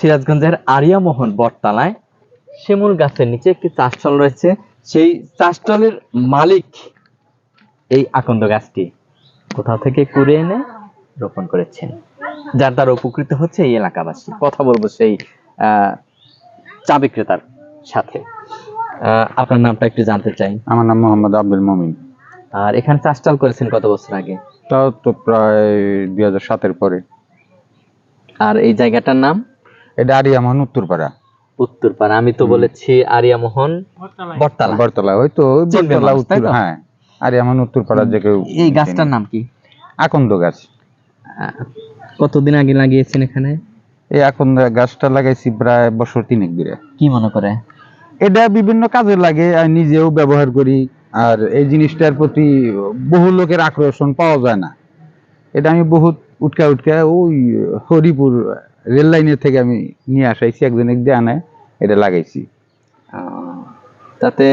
সিরাজগঞ্জের আরিয়ামোহন বটতলায় শিমুল গাছের নিচে একটি চাষটল রয়েছে। সেই চাষটলের মালিক এই আকন্দ গাছটি কোথাও থেকে কুড়ে এনে রোপণ করেছেন? যার দ্বারা উপকৃত হচ্ছে এই এলাকাবাসী। কথা বলব সেই আহ, চা বিক্রেতার সাথে। আহ, আপনার নামটা একটু জানতে চাই। আমার নাম মোহাম্মদ আব্দুল মমিন। আর এখানে চাষটাল করেছেন কত বছর আগে? তাও তো প্রায় দুই হাজার সাতের পরে। আর এই জায়গাটার নাম? এটা আরিয়ামোহন উত্তরপাড়া। উত্তরপাড়া আমি তো বলেছি আরিয়ামোহন বটতলা। বরতলা ওই তো তাই উত্তর? হ্যাঁ। আরিয়ামোহন উত্তরপাড়া যে কেউ এই গাছটার নাম কি? আকন্দ গাছ। কতদিন আগে লাগিয়েছেন এখানে? এই আকন্দ গাছটা লাগাইছি প্রায় বছর তিনেক দিরে কি মনে করে? এটা বিভিন্ন কাজে লাগে আর নিজেও ব্যবহার করি আর এই জিনিসটার প্রতি বহু লোকের আকর্ষণ পাওয়া যায় না। এটা আমি বহুত উটকা উটকা ওই হরিপুর রেল লাইনের থেকে আমি নিয়ে আসাইছি একজন এক দিয়ে আনায় এটা লাগাইছি। তাতে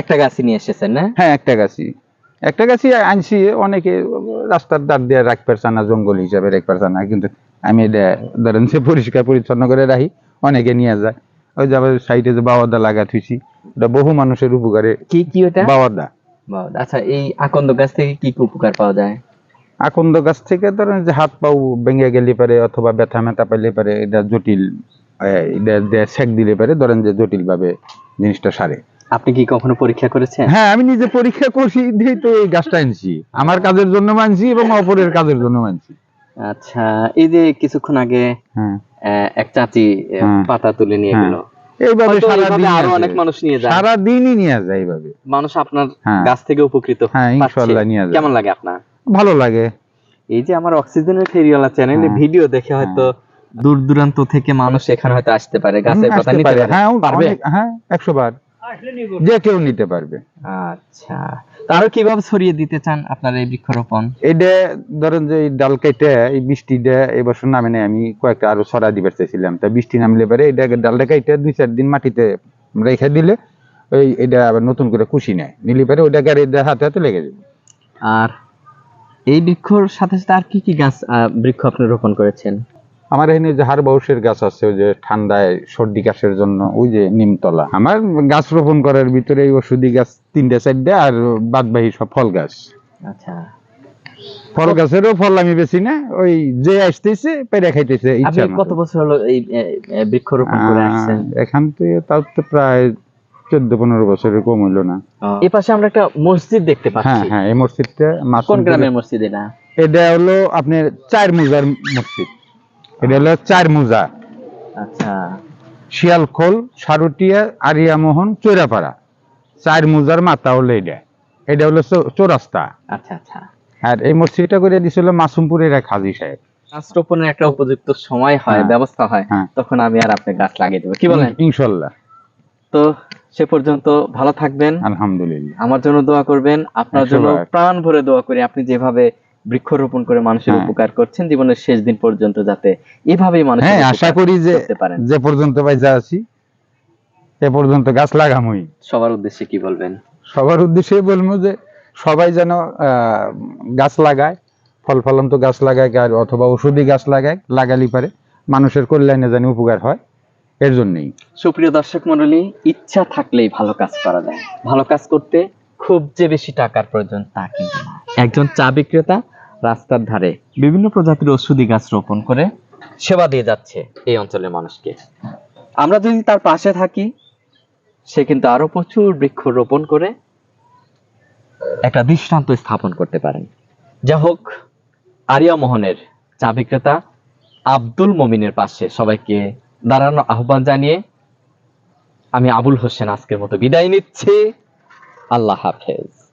একটা গাছই নিয়ে এসেছেন না? হ্যাঁ একটা গাছই। একটা গাছই আনছি অনেকে রাস্তার ধার দিয়ে রাখবার চানা জঙ্গল হিসাবে রাখবার চানা কিন্তু আমি এটা ধরেন সে পরিষ্কার পরিচ্ছন্ন করে রাখি অনেকে নিয়ে যায়। ওই যাবে সাইডে যে বাওয়াদা লাগা থুইছি ওটা বহু মানুষের উপকারে কি কি ওটা? বাওয়াদা। আচ্ছা এই আকন্দ গাছ থেকে কি কি উপকার পাওয়া যায়? আকন্দ গাছ থেকে ধরেন যে হাত পাও ভেঙে গেলে পারে অথবা ব্যথা মেথা পাইলে পারে এটা জটিল এটা সেক দিলে পারে ধরেন যে জটিল ভাবে জিনিসটা সারে আপনি কি কখনো পরীক্ষা করেছেন হ্যাঁ আমি নিজে পরীক্ষা করছি দিয়েই তো এই গাছটা আনছি আমার কাজের জন্য মানছি এবং অপরের কাজের জন্য মানছি আচ্ছা এই যে কিছুক্ষণ আগে হ্যাঁ এক চাচি হ্যাঁ। পাতা তুলে নিয়ে হ্যাঁ। গেল এইভাবে আরও অনেক মানুষ নিয়ে যায় সারা দিনই নিয়ে যায় এইভাবে মানুষ আপনার। গাছ থেকে উপকৃত হ্যাঁ। ইনশাআল্লাহ নিয়ে যায়। কেমন লাগে আপনার ভালো লাগে। এই যে আমার অক্সিজেনের ফেরিওয়ালা চ্যানেলে হ্যাঁ। ভিডিও দেখে হয়তো দূর দূরান্ত থেকে মানুষ এখানে হয়তো আসতে পারে গাছের কথা নিতে পারে। হ্যাঁ পারবে? অনেক- হ্যাঁ একশো বার। যে কেউ নিতে পারবে। আচ্ছা। তারও কীভাবে ছড়িয়ে দিতে চান আপনার এই বৃক্ষরোপণ? এটা ধরেন যে এই ডাল কেটে এই বৃষ্টিটা এই বছর নামে নেই আমি কয়েকটা আরও ছড়া দিবার চাইছিলাম। তা বৃষ্টি নামলে পারে এটা ডালটা কেটে দুই চার দিন মাটিতে রেখে দিলে ওই এটা আবার নতুন করে কুশি নেয়। নিলে পারে ওইটা গাড়ি হাতে হাতে লেগে যাবে। আর এই বৃক্ষর সাথে সাথে আর কি কি গাছ বৃক্ষ আপনি রোপণ করেছেন? আমার এখানে যে হাড় বাউসের গাছ আছে ওই যে ঠান্ডায় সর্দি কাশের জন্য ওই যে নিমতলা। আমার গাছ রোপণ করার ভিতরে এই ওষুধি গাছ তিনটা চারটে আর বাদ বাকি সব ফল গাছ। আচ্ছা। ফল গাছেরও ফল আমি বেশি না ওই যে আসতেছে পেরে খাইতেছে ইচ্ছা কত বছর হলো এই বৃক্ষরোপণ করে আসছেন? এখান থেকে তাও তো প্রায় চোদ্দ পনেরো বছরের কম হইল না। এই পাশে আমরা একটা মসজিদ দেখতে হ্যাঁ পাচ্ছি। হ্যাঁ এই মসজিদটা কোন গ্রামের মসজিদ এটা? এটা হলো আপনার চার মুজার মসজিদ। এটা হলো চার মুজা। আচ্ছা। শিয়ালখোল সারুটিয়া আরিয়ামোহন চৈরাপাড়া। চার মুজার মাথা হলো এটা এটা হলো চৌ- চৌরাস্তা। আচ্ছা আচ্ছা। আর এই মসজিদটা করে দিছিল মাসুমপুরের এক হাজি সাহেব। গাছ রোপণের একটা উপযুক্ত সময় হয় হ্যাঁ। ব্যবস্থা হয় হ্যাঁ। তখন আমি আর আপনি গাছ লাগিয়ে দেবো। কি বলেন? ইনশাল্লাহ। তো সে পর্যন্ত ভালো থাকবেন। আলহামদুলিল্লাহ। আমার জন্য দোয়া করবেন আপনার জন্য প্রাণ ভরে দোয়া করি আপনি যেভাবে বৃক্ষরোপণ করে মানুষের হ্যাঁ। উপকার করছেন জীবনের শেষ দিন পর্যন্ত যাতে এভাবেই মানুষ হ্যাঁ আশা করি যে যে পর্যন্ত বাইজা আছি এ পর্যন্ত গাছ লাগামই। সবার উদ্দেশ্যে কি বলবেন? সবার উদ্দেশ্যে বলব যে সবাই যেন আহ, গাছ লাগায় ফল ফলন্ত গাছ লাগায় অথবা ওষুধি গাছ লাগায় লাগালি পারে। মানুষের কল্যাণে যেন উপকার হয়। এর জন্যই সুপ্রিয় দর্শক মণ্ডলী, ইচ্ছা থাকলেই ভালো কাজ করা যায়। ভালো কাজ করতে খুব যে বেশি টাকার প্রয়োজন তা কিন্তু একজন চা বিক্রেতা রাস্তার ধারে বিভিন্ন প্রজাতির ওষুধি গাছ রোপণ করে সেবা দিয়ে যাচ্ছে এই অঞ্চলের মানুষকে। আমরা যদি তার পাশে থাকি, সে কিন্তু আরও প্রচুর বৃক্ষ রোপণ করে একটা দৃষ্টান্ত স্থাপন করতে পারেন। যা হোক, আরিয়া মোহনের চা বিক্রেতা আব্দুল মমিনের পাশে সবাইকে দাঁড়ানো আহ্বান জানিয়ে আমি আবুল হোসেন আজকের মতো বিদায় নিচ্ছি। আল্লাহ হাফেজ।